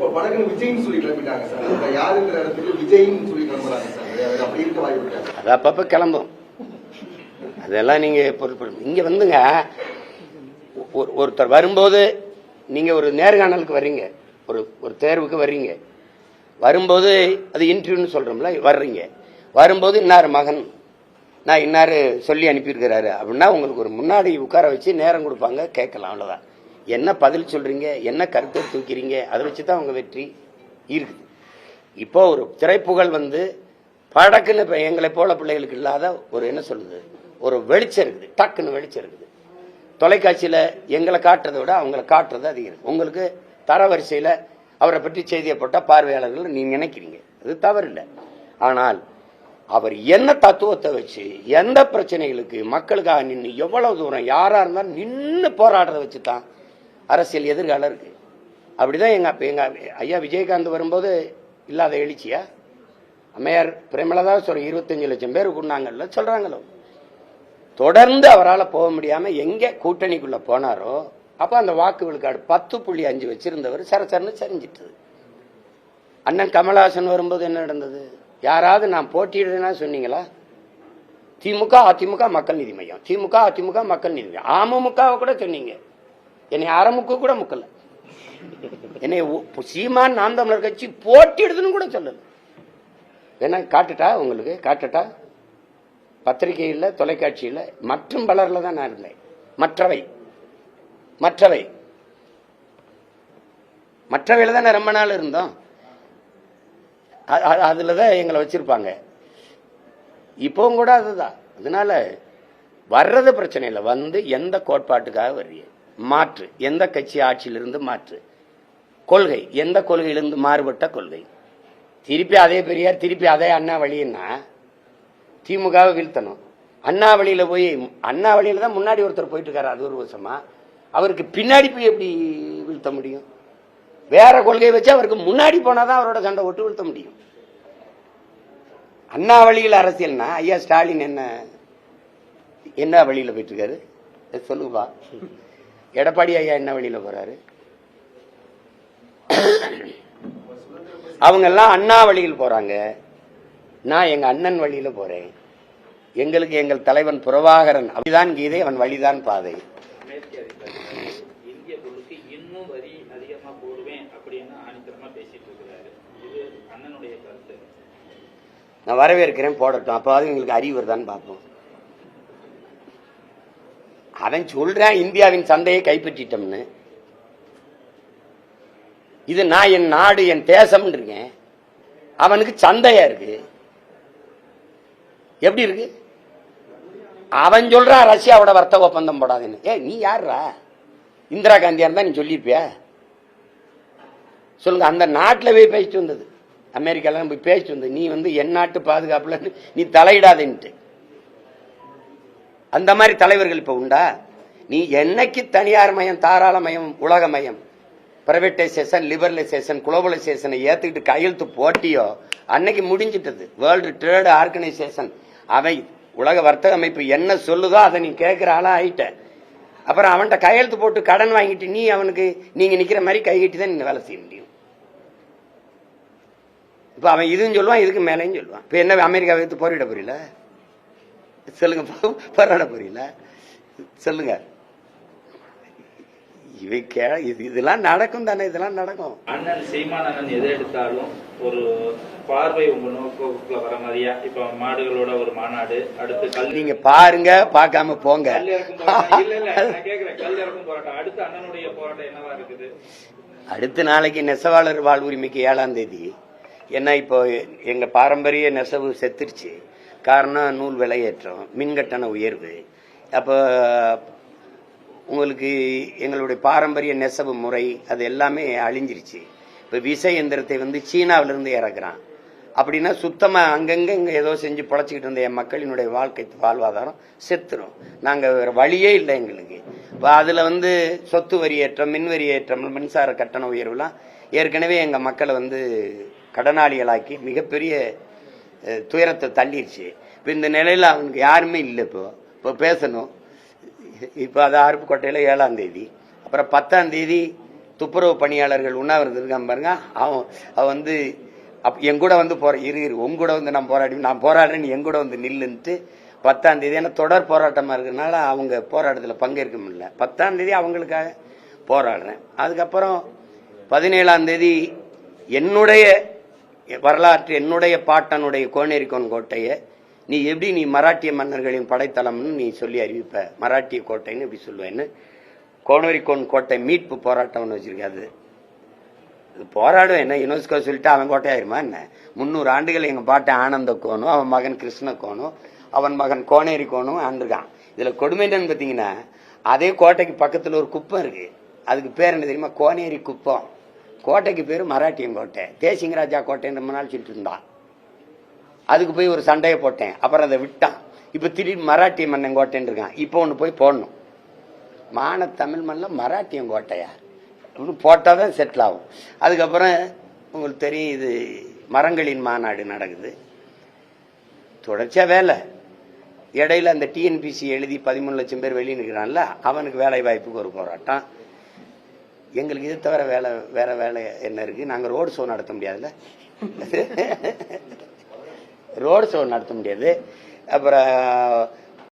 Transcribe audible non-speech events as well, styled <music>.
இப்போ படக்குன்னு விஜய்னு சொல்லி கிளம்பிட்டாங்க சார். யாருங்கிற இடத்துக்கு விஜய்னு சொல்லி கிளம்புறாங்க சார். அப்படி இருக்க வாய்ப்பு அது அப்பப்போ கிளம்பும். அதெல்லாம் நீங்கள் பொருட்படும் இங்கே வந்துங்க. ஒரு ஒருத்தர் வரும்போது நீங்கள் ஒரு நேர்காணலுக்கு வர்றீங்க. ஒரு ஒரு தேர்வுக்கு வர்றீங்க. வரும்போது அது இன்டர்வியூன்னு சொல்கிறோம்ல வர்றீங்க. வரும்போது இன்னார் மகன்? நான் இன்னார் சொல்லி அனுப்பியிருக்கிறாரு. அப்படின்னா உங்களுக்கு ஒரு முன்னாடி உட்கார வச்சு நேரம் கொடுப்பாங்க கேட்கலாம் அவ்வளோதான் என்ன பதில் சொல்கிறீங்க என்ன கருத்தை தூக்கிறீங்க? அதை வச்சு தான் அவங்க வெற்றி இருக்குது. இப்போ ஒரு திரைப்புகழ் வந்து படக்குன்னு இப்போ எங்களை போல பிள்ளைகளுக்கு இல்லாத ஒரு என்ன சொல்லுது ஒரு வெளிச்சம் இருக்குது. டக்குன்னு வெளிச்சம் இருக்குது. தொலைக்காட்சியில் எங்களை காட்டுறதை விட அவங்கள காட்டுறது அதிகம். இருக்குது உங்களுக்கு தரவரிசையில் அவரை பற்றி செய்தியை போட்டால் பார்வையாளர்கள் நீங்கள் நினைக்கிறீங்க. அது தவறில்லை. ஆனால் அவர் என்ன தத்துவத்தை வச்சு எந்த பிரச்சனைகளுக்கு மக்களுக்காக நின்று எவ்வளவு தூரம் யாராக இருந்தாலும் நின்று போராடுறத வச்சு தான் அரசியல் எதிர்காலம் இருக்கு. அப்படிதான் எங்க அப்ப எங்க ஐயா விஜயகாந்த் வரும்போது இல்லாத எழுச்சியா? அம்மையார் பிரேமலதா சொல்ற இருபத்தஞ்சு லட்சம் பேர் கொண்டாங்கல்ல சொல்றாங்களோ? தொடர்ந்து அவரால் போக முடியாம எங்க கூட்டணிக்குள்ள போனாரோ அப்ப அந்த வாக்கு விழுக்காடு பத்து புள்ளி அஞ்சு வச்சிருந்தவர் சரசரன்னு சரிஞ்சிட்டது அண்ணன் கமலஹாசன் வரும்போது என்ன நடந்தது? யாராவது நான் போட்டியிடுறேன்னா சொன்னீங்களா? திமுக அதிமுக மக்கள் நீதி மையம். திமுக அதிமுக மக்கள் நீதி மையம். அமமுகவை கூட சொன்னீங்க. என்னை அறமுக கூட முக்கல. என்னை சீமான் நாம் தமிழர் கட்சி போட்டியிடுதுன்னு கூட சொல்லல. வேணா காட்டுட்டா உங்களுக்கு? காட்டுட்டா? பத்திரிகையில் தொலைக்காட்சியில் மற்றும் பலரில் தான் நான் இருந்தேன். மற்றவை. மற்றவை. மற்றவையில் தான் ரொம்ப நாள் இருந்தோம். அதில் தான் எங்களை வச்சுருப்பாங்க. இப்போவும் கூட அதுதான். அதனால வர்றது பிரச்சனை இல்லை. வந்து எந்த கோட்பாட்டுக்காக வர்றீங்க? மாற்று. எந்த கட்சி ஆட்சியிலிருந்து மாற்று. கொள்கை. எந்த கொள்கையிலிருந்து மாறுபட்ட கொள்கை? திருப்பி அதே பெரியார் திருப்பி அதே அண்ணா வழின்னா திமுகவை வீழ்த்தணும். அண்ணா வழியில போய் அண்ணா வழியில தான் முன்னாடி ஒருத்தர் போயிட்டு இருக்காரு அது ஒரு வருஷமா. அவருக்கு பின்னாடி போய் எப்படி வீழ்த்த முடியும்? வேற கொள்கையை வச்சு அவருக்கு முன்னாடி போனாதான் அவரோட சண்டை ஒட்டு வீழ்த்த முடியும். அண்ணா வழியில் அரசியல்னா ஐயா ஸ்டாலின் என்ன என்ன வழியில போயிட்டு இருக்காரு சொல்லுங்கப்பா. எடப்பாடி ஐயா என்ன வழியில போறாரு? அவங்க எல்லாம் அண்ணா வழியில் போறாங்க. நான் எங்க அண்ணன் வழியில போறேன். எங்களுக்கு எங்கள் தலைவன் புரவாகரன் அப்படிதான் கீதை அவன் வழிதான் பாதை. நான் வரவேற்கிறேன் போடட்டும். அப்பாவது எங்களுக்கு அறிவு வருதான்னு பார்ப்போம். அவன் சொல்றான் இந்தியாவின் சந்தையை கைப்பற்றிட்டோம்னு. இது நான் என் நாடு என் தேசம் இருக்கேன். அவனுக்கு சந்தையா இருக்கு. எப்படி இருக்கு? அவன் சொல்றான் ரஷ்யாவோட வர்த்தக ஒப்பந்தம் போடாதுன்னு. ஏ நீ யாருடா இந்திரா காந்தியா இருந்தா நீ சொல்லியிருப்பியா? சொல்லுங்க அந்த நாட்டில் போய் பேசிட்டு வந்தது. அமெரிக்காலாம் போய் பேசிட்டு வந்தது. நீ வந்து என் நாட்டு பாதுகாப்புல நீ தலையிடாதேன்ட்டு. அந்த மாதிரி தலைவர்கள் இப்ப உண்டா? நீ என்னைக்கு தனியார் மயம் தாராள மயம் உலக மயம் பிரைவேட்டைசேஷன் லிபரலைசேஷன் குளோபலைசேஷனை ஏத்துக்கிட்டு கையெழுத்து போட்டியோ அன்னைக்கு முடிஞ்சிட்டது. வேர்ல்டு ட்ரேடு ஆர்கனைசேஷன் அவை உலக வர்த்தக அமைப்பு என்ன சொல்லுதோ அதை நீ கேட்கிற ஆளா ஆயிட்ட. அப்புறம் அவன்கிட்ட கையெழுத்து போட்டு கடன் வாங்கிட்டு நீ அவனுக்கு நீங்க நிக்கிற மாதிரி கைகட்டி தான் நீங்கள் வேலை செய்ய முடியும். இப்ப அவன் இதுன்னு சொல்லுவான் இதுக்கு மேலேயும் சொல்லுவான். இப்ப என்ன அமெரிக்கா எடுத்து போரிட புரியல சொல்லுங்க போராட புரியல சொல்லுங்க. இவை கே இது இதெல்லாம் நடக்கும் தானே இதெல்லாம் நடக்கும். அண்ணன் சீமான் அண்ணன் எதை எடுத்தாலும் ஒரு பார்வை உங்க நோக்குல வர மாதிரியா? இப்ப மாடுகளோட ஒரு மாநாடு அடுத்து கல் நீங்க பாருங்க பார்க்காம போங்க. கல் இறக்கும் போராட்டம். இல்ல இல்ல நான் கேக்குறேன். கல் இறக்கும் போராட்டம். அடுத்து அண்ணனுடைய போராட்டம் என்னவா இருக்குது? அடுத்த நாளைக்கு நெசவாளர் வாழ்வுரிமைக்கு ஏழாம் தேதி. ஏன்னா இப்போ எங்க பாரம்பரிய நெசவு செத்துருச்சு. காரணம் நூல் விலையேற்றம் மின்கட்டண உயர்வு. அப்போ உங்களுக்கு எங்களுடைய பாரம்பரிய நெசவு முறை அது எல்லாமே அழிஞ்சிருச்சு. இப்போ விசை எந்திரத்தை வந்து சீனாவிலிருந்து இறக்குறான். அப்படின்னா சுத்தமாக அங்கங்கே இங்கே ஏதோ செஞ்சு பொழைச்சிக்கிட்டு இருந்த என் மக்களினுடைய வாழ்க்கை வாழ்வாதாரம் செத்துரும். நாங்கள் வேற வழியே இல்லை எங்களுக்கு. இப்போ அதில் வந்து சொத்து வரி ஏற்றம் மின் வரி ஏற்றம் மின்சார கட்டண உயர்வுலாம் ஏற்கனவே எங்கள் மக்களை வந்து கடனாளிகளாக்கி மிகப்பெரிய துயரத்தை தள்ளிடுச்சு இப்போ இந்த நிலையில் அவனுக்கு யாருமே இல்லை இப்போ. இப்போ பேசணும். இப்போ அது அருப்புக்கோட்டையில் ஏழாம் தேதி. அப்புறம் பத்தாம் தேதி துப்புரவு பணியாளர்கள் உண்ணாவிரதம் இருக்கான் பாருங்க. அவன் அவன் வந்து அப் என் கூட வந்து போற இரு இரு உங்க கூட வந்து நான் போராடி நான் போராடுறேன்னு என் கூட வந்து நில்லுன்ட்டு பத்தாம் தேதி. ஏன்னா தொடர் போராட்டமாக இருக்கிறனால அவங்க போராட்டத்தில் பங்கேற்க முடியல. பத்தாம் தேதி அவங்களுக்காக போராடுறேன். அதுக்கப்புறம் பதினேழாம் தேதி என்னுடைய வரலாற்று என்னுடைய பாட்டனுடைய கோனேரிக்கோன் கோட்டையை நீ எப்படி நீ மராட்டிய மன்னர்களின் படைத்தளம்னு நீ சொல்லி அறிவிப்ப? மராட்டிய கோட்டைன்னு எப்படி சொல்லுவேன்னு. கோனேரிக்கோன் கோட்டை மீட்பு போராட்டம் ஒன்று வச்சிருக்காது இது போராடும் என்ன யுனெஸ்கோ சொல்லிட்டு அவன் கோட்டையாயிருமா என்ன? முந்நூறு ஆண்டுகள் எங்கள் பாட்டை ஆனந்த கோணும் அவன் மகன் கிருஷ்ண கோணும் அவன் மகன் கோனேரி கோணும் ஆண்டுருக்கான். இதில் கொடுமை என்னன்னு அதே கோட்டைக்கு பக்கத்தில் ஒரு குப்பம் இருக்குது அதுக்கு பேர் என்ன தெரியுமா? கோனேரி குப்பம். கோட்டைக்கு பேர் மராட்டியன் கோட்டை. தேசிங்கராஜா கோட்டைன்னு ரொம்ப நாள் சொல்லிட்டு இருந்தான் அதுக்கு போய் ஒரு சண்டையை போட்டேன். அப்புறம் அதை விட்டான். இப்போ திடீர்னு மராட்டிய மன்னன் கோட்டைன்னு இருக்கான். இப்போ ஒன்று போய் போடணும். மான தமிழ் மண்ணில் மராட்டியம் கோட்டையா? அப்படின்னு போட்டால் தான் செட்டில் ஆகும். அதுக்கப்புறம் உங்களுக்கு தெரியும் இது மரங்களின் மாநாடு நடக்குது. தொடர்ச்சியாக வேலை. இடையில அந்த டிஎன்பிசி எழுதி பதிமூணு லட்சம் பேர் வெளியே நிற்கிறான்ல அவனுக்கு வேலை வாய்ப்புக்கு ஒரு போராட்டம். எங்களுக்கு இது தவிர வேலை வேற வேலை என்ன இருக்கு? நாங்கள் ரோடு ஷோ நடத்த முடியாதுல்ல. <laughs> ரோடு ஷோ நடத்த முடியாது. அப்புறம்